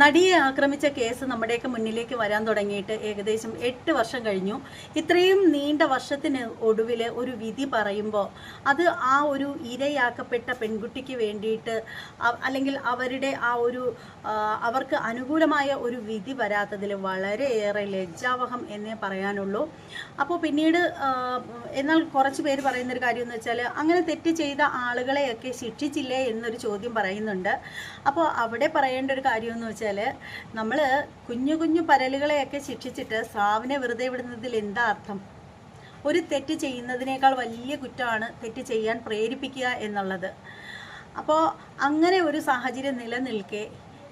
നടിയെ ആക്രമിച്ച കേസ് നമ്മുടെയൊക്കെ മുന്നിലേക്ക് വരാൻ തുടങ്ങിയിട്ട് ഏകദേശം എട്ട് വർഷം കഴിഞ്ഞു. ഇത്രയും നീണ്ട വർഷത്തിന് ഒടുവിൽ ഒരു വിധി പറയുമ്പോൾ അത് ആ ഒരു ഇരയാക്കപ്പെട്ട പെൺകുട്ടിക്ക് വേണ്ടിയിട്ട് അല്ലെങ്കിൽ അവരുടെ ആ ഒരു അവർക്ക് അനുകൂലമായ ഒരു വിധി വരാത്തതിൽ വളരെയേറെ ലജ്ജാവഹം എന്നേ പറയാനുള്ളൂ. അപ്പോൾ പിന്നീട് എന്നാൽ കുറച്ച് പേര് പറയുന്നൊരു കാര്യം എന്ന് വെച്ചാൽ അങ്ങനെ തെറ്റ് ചെയ്ത ആളുകളെയൊക്കെ ശിക്ഷിച്ചില്ലേ എന്നൊരു ചോദ്യം പറയുന്നുണ്ട്. അപ്പോൾ അവിടെ പറയേണ്ട ഒരു കാര്യം എന്ന് വെച്ചാൽ നമ്മൾ കുഞ്ഞു കുഞ്ഞു പരലുകളെയൊക്കെ ശിക്ഷിച്ചിട്ട് സ്രാവിനെ വെറുതെ വിടുന്നതിൽ എന്താ അർത്ഥം? ഒരു തെറ്റ് ചെയ്യുന്നതിനേക്കാൾ വലിയ കുറ്റമാണ് തെറ്റ് ചെയ്യാൻ പ്രേരിപ്പിക്കുക എന്നുള്ളത്. അപ്പോൾ അങ്ങനെ ഒരു സാഹചര്യം നിലനിൽക്കെ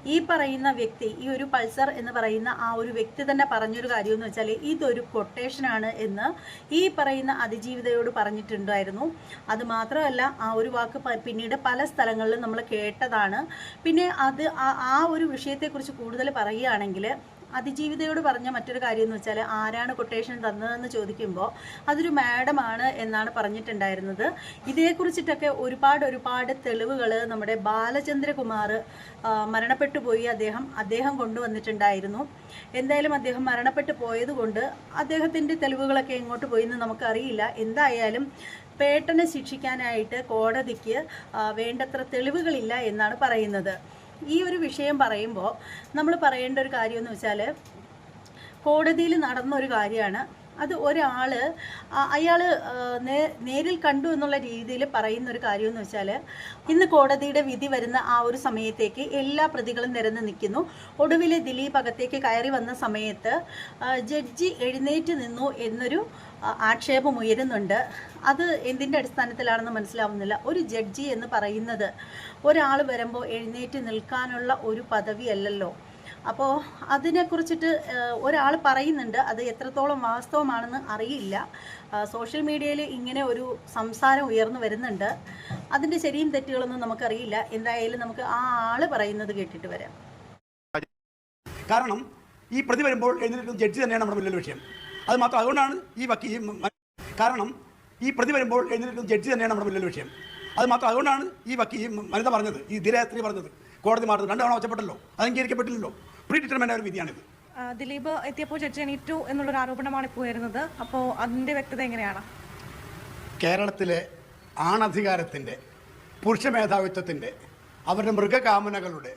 ഈ പറയുന്ന വ്യക്തി ഈ ഒരു പൾസർ എന്ന് പറയുന്ന ആ ഒരു വ്യക്തി തന്നെ പറഞ്ഞൊരു കാര്യം എന്ന് വെച്ചാൽ ഇതൊരു കൊട്ടേഷനാണ് എന്ന് ഈ പറയുന്ന അതിജീവിതയോട് പറഞ്ഞിട്ടുണ്ടായിരുന്നു. അത് മാത്രമല്ല ആ ഒരു വാക്ക് പിന്നീട് പല സ്ഥലങ്ങളിലും നമ്മൾ കേട്ടതാണ്. പിന്നെ അത് ആ- ഒരു വിഷയത്തെക്കുറിച്ച് കൂടുതൽ പറയുകയാണെങ്കിൽ അതിജീവിതയോട് പറഞ്ഞ മറ്റൊരു കാര്യം എന്ന് വെച്ചാൽ ആരാണ് കൊട്ടേഷൻ തന്നതെന്ന് ചോദിക്കുമ്പോൾ അതൊരു മാഡമാണ് എന്നാണ് പറഞ്ഞിട്ടുണ്ടായിരുന്നത്. ഇതേക്കുറിച്ചിട്ടൊക്കെ ഒരുപാട് ഒരുപാട് തെളിവുകൾ നമ്മുടെ ബാലചന്ദ്രകുമാർ മരണപ്പെട്ടു പോയി അദ്ദേഹം അദ്ദേഹം കൊണ്ടുവന്നിട്ടുണ്ടായിരുന്നു. എന്തായാലും അദ്ദേഹം മരണപ്പെട്ടു പോയതുകൊണ്ട് അദ്ദേഹത്തിന്റെ തെളിവുകളൊക്കെ എങ്ങോട്ട് പോയി എന്ന് നമുക്കറിയില്ല. എന്തായാലും പേട്ടനെ ശിക്ഷിക്കാനായിട്ട് കോടതിക്ക് വേണ്ടത്ര തെളിവുകളില്ല എന്നാണ് പറയുന്നത്. ഈ ഒരു വിഷയം പറയുമ്പോൾ നമ്മൾ പറയേണ്ട ഒരു കാര്യം എന്ന് വെച്ചാൽ കോടതിയിൽ നടന്നൊരു കാര്യമാണ്. അത് ഒരാൾ അയാൾ നേരിൽ കണ്ടു എന്നുള്ള രീതിയിൽ പറയുന്ന ഒരു കാര്യം എന്ന് വെച്ചാൽ ഇന്ന് കോടതിയുടെ വിധി വരുന്ന ആ ഒരു സമയത്തേക്ക് എല്ലാ പ്രതികളും നിരന്ന് നിൽക്കുന്നു. ഒടുവിൽ ദിലീപ് അകത്തേക്ക് കയറി വന്ന സമയത്ത് ജഡ്ജി എഴുന്നേറ്റ് നിന്നു എന്നൊരു ആക്ഷേപം ഉയരുന്നുണ്ട്. അത് എന്തിന്റെ അടിസ്ഥാനത്തിലാണെന്ന് മനസ്സിലാവുന്നില്ല. ഒരു ജഡ്ജി എന്ന് പറയുന്നത് ഒരാൾ വരുമ്പോൾ എഴുന്നേറ്റ് നിൽക്കാനുള്ള ഒരു പദവി പദവിയല്ലല്ലോ അപ്പോൾ അതിനെക്കുറിച്ചിട്ട് ഒരാൾ പറയുന്നുണ്ട്. അത് എത്രത്തോളം വാസ്തവമാണെന്ന് അറിയില്ല. സോഷ്യൽ മീഡിയയിൽ ഇങ്ങനെ ഒരു സംസാരം ഉയർന്നു വരുന്നുണ്ട്. അതിന്റെ ശരിയും തെറ്റുകളൊന്നും നമുക്കറിയില്ല. എന്തായാലും നമുക്ക് ആ ആൾ പറയുന്നത് കേട്ടിട്ട് വരാം. കാരണം ഈ പ്രതി വരുമ്പോൾ എഴുന്നേറ്റ് ജഡ്ജി തന്നെയാണ് നമ്മുടെ മുന്നിലെ വിഷയം. അത് മാത്രം അതുകൊണ്ടാണ് ഈ വക്കീ കാരണം ഈ പ്രതി വരുമ്പോൾ എഴുന്നേൽക്കുന്ന ജഡ്ജി തന്നെയാണ് നമ്മുടെ മുന്നിലെ വിഷയം. അത് മാത്രം അതുകൊണ്ടാണ് ഈ വക്കീ വനിത പറഞ്ഞത് ഈ ദിരാത്രി പറഞ്ഞത്. കോടതി മാറുന്നത് രണ്ടു തവണ ഒച്ചപ്പെട്ടല്ലോ അത് അംഗീകരിക്കപ്പെട്ടില്ലല്ലോ. പ്രീ ഡിറ്റർമെന്റ് ഒരു വിധിയാണിത്. ദിലീപ് എത്തിയപ്പോൾ ജഡ്ജി എണീറ്റു എന്നുള്ളൊരു ആരോപണമാണ് ഇപ്പോൾ വരുന്നത് അപ്പോൾ അതിന്റെ വ്യക്തത എങ്ങനെയാണ്? കേരളത്തിലെ ആണധികാരത്തിന്റെ പുരുഷ മേധാവിത്വത്തിന്റെ അവരുടെ മൃഗകാമനകളുടെ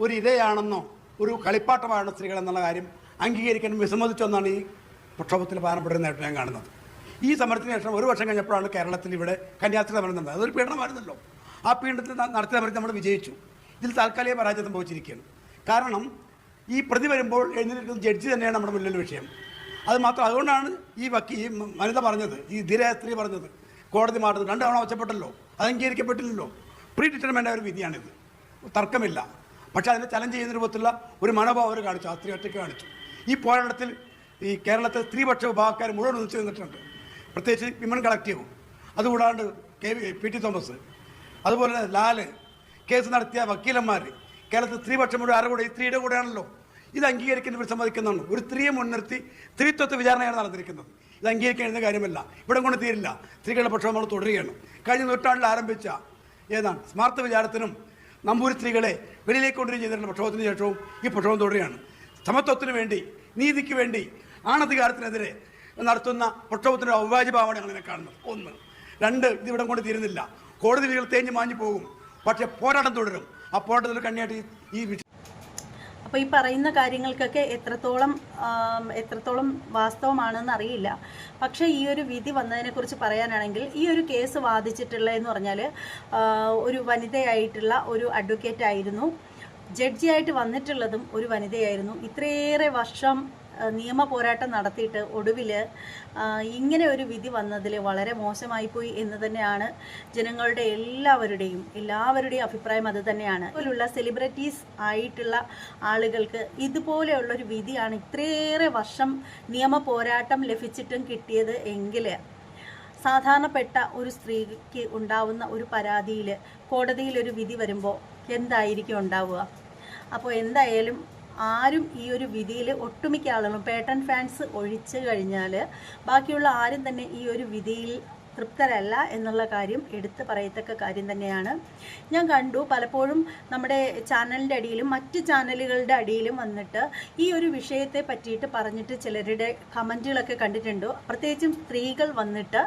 ഒരു ഇരയാണെന്നോ ഒരു കളിപ്പാട്ടമാണ് സ്ത്രീകൾ എന്നുള്ള കാര്യം അംഗീകരിക്കാൻ വിസമ്മതിച്ചൊന്നാണ് ഈ പ്രക്ഷോഭത്തിൽ പ്രധാനപ്പെട്ടതായിട്ട് ഞാൻ കാണുന്നത്. ഈ സമരത്തിന് ശേഷം ഒരു വർഷം കഴിഞ്ഞപ്പോഴാണ് കേരളത്തിൽ ഇവിടെ കന്യാസ്ത്രീ സമരം നടന്നത്. അതൊരു പീഡനമായിരുന്നല്ലോ. ആ പീഡനത്തിൽ നടത്തിയ സമരത്തിൽ നമ്മൾ വിജയിച്ചു. ഇതിൽ താൽക്കാലിക പരാജയം സംഭവിച്ചിരിക്കുകയാണ്. കാരണം ഈ പ്രതി വരുമ്പോൾ എഴുന്നേൽക്കുന്ന ജഡ്ജി തന്നെയാണ് നമ്മുടെ മുന്നിലെ വിഷയം. അത് മാത്രം അതുകൊണ്ടാണ് ഈ വക്കി ഈ വനിത പറഞ്ഞത് ഈ ധിരയാത്രി പറഞ്ഞത്. കോടതി മാറുന്നത് രണ്ട് തവണ ഒച്ചപ്പെട്ടല്ലോ അത് അംഗീകരിക്കപ്പെട്ടില്ലല്ലോ. പ്രീ ഡിറ്റർമെന്റ് ഒരു വിധിയാണിത്. തർക്കമില്ല. പക്ഷേ അതിനെ ചലഞ്ച് ചെയ്യുന്ന രൂപത്തിലുള്ള ഒരു മനോഭാവം അവർ കാണിച്ചു. സ്ത്രീ ഒറ്റയ്ക്ക് കാണിച്ചു. ഈ പോരാട്ടത്തിൽ ഈ കേരളത്തെ സ്ത്രീപക്ഷ വിഭാഗക്കാർ മുഴുവൻ ഒന്നിച്ചു നിന്നിട്ടുണ്ട്. പ്രത്യേകിച്ച് വിമൻ കളക്റ്റീവ്. അതുകൂടാണ്ട് കെ പി ടി തോമസ് അതുപോലെ തന്നെ ലാൽ കേസ് നടത്തിയ വക്കീലന്മാർ കേരളത്തിൽ സ്ത്രീപക്ഷം മുഴുവൻ ആരുടെ കൂടെ? സ്ത്രീയുടെ കൂടെയാണല്ലോ. ഇത് അംഗീകരിക്കുന്നവർ സമ്മതിക്കുന്നുണ്ട് ഒരു സ്ത്രീയെ മുൻനിർത്തി സ്ത്രീത്വത്തെ വിചാരണയാണ് നടന്നിരിക്കുന്നത്. ഇത് അംഗീകരിക്കേണ്ട കാര്യമല്ല. ഇവിടെ കൊണ്ട് തീരില്ല. സ്ത്രീകളുടെ പക്ഷം നമ്മൾ തുടരുകയാണ്. കഴിഞ്ഞ നൂറ്റാണ്ടിൽ ആരംഭിച്ച ഏതാണ്? സ്മാർത്ത വിചാരത്തിനും നമ്പൂരി സ്ത്രീകളെ വെളിയിലേക്ക് കൊണ്ടുവരികയും ചെയ്തിട്ടുള്ള പ്രക്ഷോഭത്തിന് ശേഷവും ഈ പ്രക്ഷോഭം തുടരുകയാണ്. സമത്വത്തിന് വേണ്ടി നീതിക്ക് വേണ്ടി ആണധികാരത്തിനെതിരെ നടത്തുന്ന പ്രക്ഷോഭത്തിന്റെ അവിഭാജ്യ ഭാവമാണ് ഞങ്ങൾ കാണുന്നത്. ഒന്ന്. രണ്ട് ഇതിവിടം കൊണ്ട് തീരുന്നില്ല. കോടതി വിധികൾ തേഞ്ഞ് മാഞ്ഞു പോകും. പക്ഷേ പോരാട്ടം തുടരും. ആ പോരാട്ടത്തിൽ കണ്ണിയായിട്ട് ഈ- അപ്പോൾ ഈ പറയുന്ന കാര്യങ്ങൾക്കൊക്കെ എത്രത്തോളം എത്രത്തോളം വാസ്തവമാണെന്ന് അറിയില്ല. പക്ഷേ ഈ ഒരു വിധി വന്നതിനെക്കുറിച്ച് പറയാനാണെങ്കിൽ ഈ ഒരു കേസ് വാദിച്ചിട്ടുള്ളതെന്ന് പറഞ്ഞാൽ ഒരു വനിതയായിട്ടുള്ള ഒരു അഡ്വക്കേറ്റ് ആയിരുന്നു. ജഡ്ജിയായിട്ട് വന്നിട്ടുള്ളതും ഒരു വനിതയായിരുന്നു. ഇത്രയേറെ വർഷം നിയമ പോരാട്ടം നടത്തിയിട്ട് ഒടുവിൽ ഇങ്ങനെ ഒരു വിധി വന്നതിൽ വളരെ മോശമായിപ്പോയി എന്ന് തന്നെയാണ് ജനങ്ങളുടെ എല്ലാവരുടെയും എല്ലാവരുടെയും അഭിപ്രായം അത് തന്നെയാണ്. ഇതുപോലുള്ള സെലിബ്രിറ്റീസ് ആയിട്ടുള്ള ആളുകൾക്ക് ഇതുപോലെയുള്ളൊരു വിധിയാണ് ഇത്രയേറെ വർഷം നിയമ പോരാട്ടം ലഭിച്ചിട്ടും കിട്ടിയത് എങ്കിൽ സാധാരണപ്പെട്ട ഒരു സ്ത്രീക്ക് ഉണ്ടാവുന്ന ഒരു പരാതിയിൽ കോടതിയിൽ ഒരു വിധി വരുമ്പോൾ എന്തായിരിക്കും ഉണ്ടാവുക? അപ്പോൾ എന്തായാലും ആരും ഈ ഒരു വിധിയിൽ ഒട്ടുമിക്ക ആളുകളും പേട്ടൻ ഫാൻസ് ഒഴിച്ചു കഴിഞ്ഞാൽ ബാക്കിയുള്ള ആരും തന്നെ ഈ ഒരു വിധിയിൽ തൃപ്തരല്ല എന്നുള്ള കാര്യം എടുത്ത് പറയത്തക്ക കാര്യം തന്നെയാണ്. ഞാൻ കണ്ടു പലപ്പോഴും നമ്മുടെ ചാനലിന്റെ അടിയിലും മറ്റ് ചാനലുകളുടെ അടിയിലും വന്നിട്ട് ഈ ഒരു വിഷയത്തെ പറ്റിയിട്ട് പറഞ്ഞിട്ട് ചിലരുടെ കമന്റുകളൊക്കെ കണ്ടിട്ടുണ്ട്. പ്രത്യേകിച്ചും സ്ത്രീകൾ വന്നിട്ട്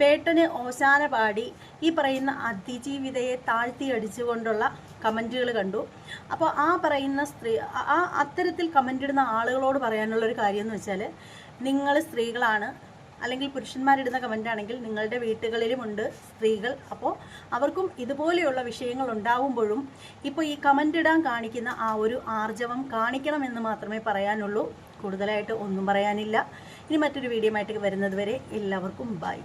പേട്ടന് ഓശാന പാടി ഈ പറയുന്ന അതിജീവിതയെ താഴ്ത്തി അടിച്ചുകൊണ്ടുള്ള കമന്റുകൾ കണ്ടു. അപ്പോൾ ആ പറയുന്ന സ്ത്രീ ആ- അത്തരത്തിൽ കമന്റ് ഇടുന്ന ആളുകളോട് പറയാനുള്ളൊരു കാര്യം എന്ന് വെച്ചാൽ നിങ്ങൾ സ്ത്രീകളാണ് അല്ലെങ്കിൽ പുരുഷന്മാരിടുന്ന കമന്റ് ആണെങ്കിൽ നിങ്ങളുടെ വീട്ടുകളിലുമുണ്ട് സ്ത്രീകൾ. അപ്പോൾ അവർക്കും ഇതുപോലെയുള്ള വിഷയങ്ങൾ ഉണ്ടാവുമ്പോഴും ഇപ്പോൾ ഈ കമന്റ് ഇടാൻ കാണിക്കുന്ന ആ ഒരു ആർജവം കാണിക്കണമെന്ന് മാത്രമേ പറയാനുള്ളൂ. കൂടുതലായിട്ട് ഒന്നും പറയാനില്ല. ഇനി മറ്റൊരു വീഡിയോ ആയിട്ട് വരുന്നത് വരെ എല്ലാവർക്കും ബൈ